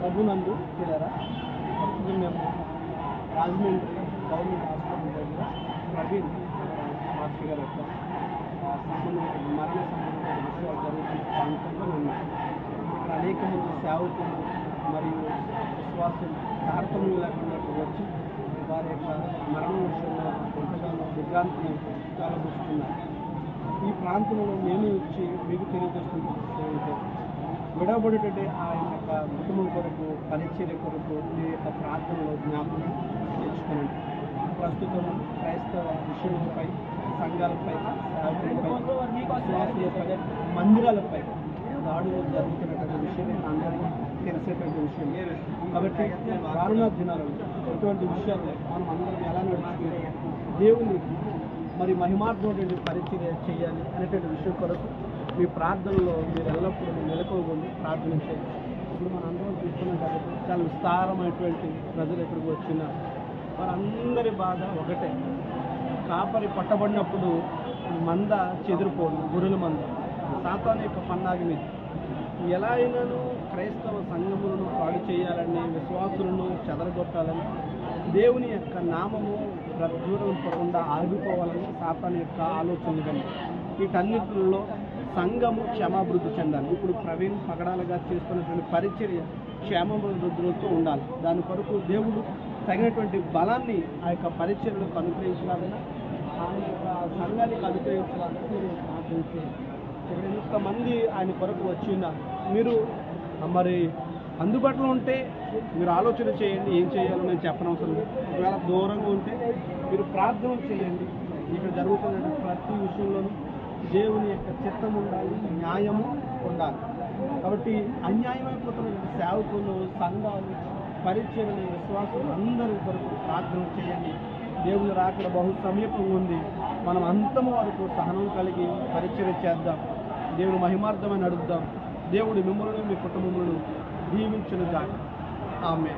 ప్రభునందు పిల్లరా ప్రస్తుతం మేము రాజమండ్రి గవర్నమెంట్ హాస్పిటల్ దగ్గర ప్రవీణ్ మాస్టర్ గారు యొక్క ఆ, మరణ సంబంధించిన విషయాలు జరుగుతున్న ప్రాంతంలో ఉన్నాం. ఇక్కడ అనేక మంది సేవకులు మరియు విశ్వాసులు తారతమ్యం లేకుండా వచ్చి వారి యొక్క మరణ విషయంలో ఎంతగానో విభ్రాంతిని కలగొస్తున్నారు ఈ ప్రాంతంలో నేను వచ్చి మీకు తెలియజేస్తున్న విషయం విడవబడేటువంటి ఆయన యొక్క కుటుంబం కొరకు పరిచర్య కొరకు మీ యొక్క ప్రార్థనలో జ్ఞాపకం తెచ్చుకోండి ప్రస్తుతం క్రైస్తవ విషయంపై సంఘాలపై సేవకులపై మందిరాలపై దాడులు జరుగుతున్నటువంటి విషయం అందరికీ తెలిసేటువంటి విషయం. కాబట్టి రానున్న దినాలలో ఇటువంటి విషయాలు మనం అందరం ఎలా నడుచుకుని దేవుని మరి మహిమార్థమైనటువంటి పరిచర్య చేయాలి అనేటువంటి విషయం కొరకు మీ ప్రార్థనలో మీరు ఎల్లప్పుడూ మెలకువగొండి ప్రార్థన ఇప్పుడు మన అందరం చూస్తున్నాం కాబట్టి చాలా విస్తారమైనటువంటి ప్రజలు ఎక్కడికి వచ్చినారు వారందరి బాధ ఒకటే. కాపరి పట్టబడినప్పుడు మంద చెదిరిపోదు గురుల మంద. సాతాను యొక్క పన్నాగి మీద ఎలా అయినాను క్రైస్తవ సంఘములను పాడు చేయాలని విశ్వాసులను చెదరగొట్టాలని దేవుని యొక్క నామము ప్రజ్వరింపకుండా ఆగిపోవాలని సాతాను యొక్క ఆలోచనలు కానీ వీటన్నిటిలో సంఘము క్షమాభివృద్ధి చెందాలి. ఇప్పుడు ప్రవీణ్ పగడాలుగా చేస్తున్నటువంటి పరిచర్య క్షేమాభివృద్ధితో ఉండాలి. దాని కొరకు దేవుడు తగినటువంటి బలాన్ని ఆ యొక్క పరిచర్లకు అనుగ్రహించాలని ఆయన యొక్క సంఘానికి అనుగ్రహించాలని మీరు ప్రార్థన ఇక్కడ ఇంతమంది ఆయన కొరకు వచ్చిన మీరు మరి అందుబాటులో ఉంటే మీరు ఆలోచన చేయండి ఏం చేయాలో నేను చెప్పనవసరం ఒకవేళ దూరంగా ఉంటే మీరు ప్రార్థన చేయండి. ఇక్కడ జరుగుతున్న ప్రతి విషయంలోనూ దేవుని యొక్క చిత్తం ఉండాలి న్యాయము ఉండాలి. కాబట్టి అన్యాయమైపోతున్న సేవకులు సంఘాలు పరిచయలు విశ్వాసులు అందరి కొరకు ప్రార్థన చేయండి. దేవుని రాకడ బహు సమీపంగా ఉంది. మనం అంతము వరకు సహనం కలిగి పరిచయం చేద్దాం. దేవుని మహిమార్థమని అడుగుదాం. దేవుడు మిమ్మల్ని మీ కుటుంబములను దాని ఆమె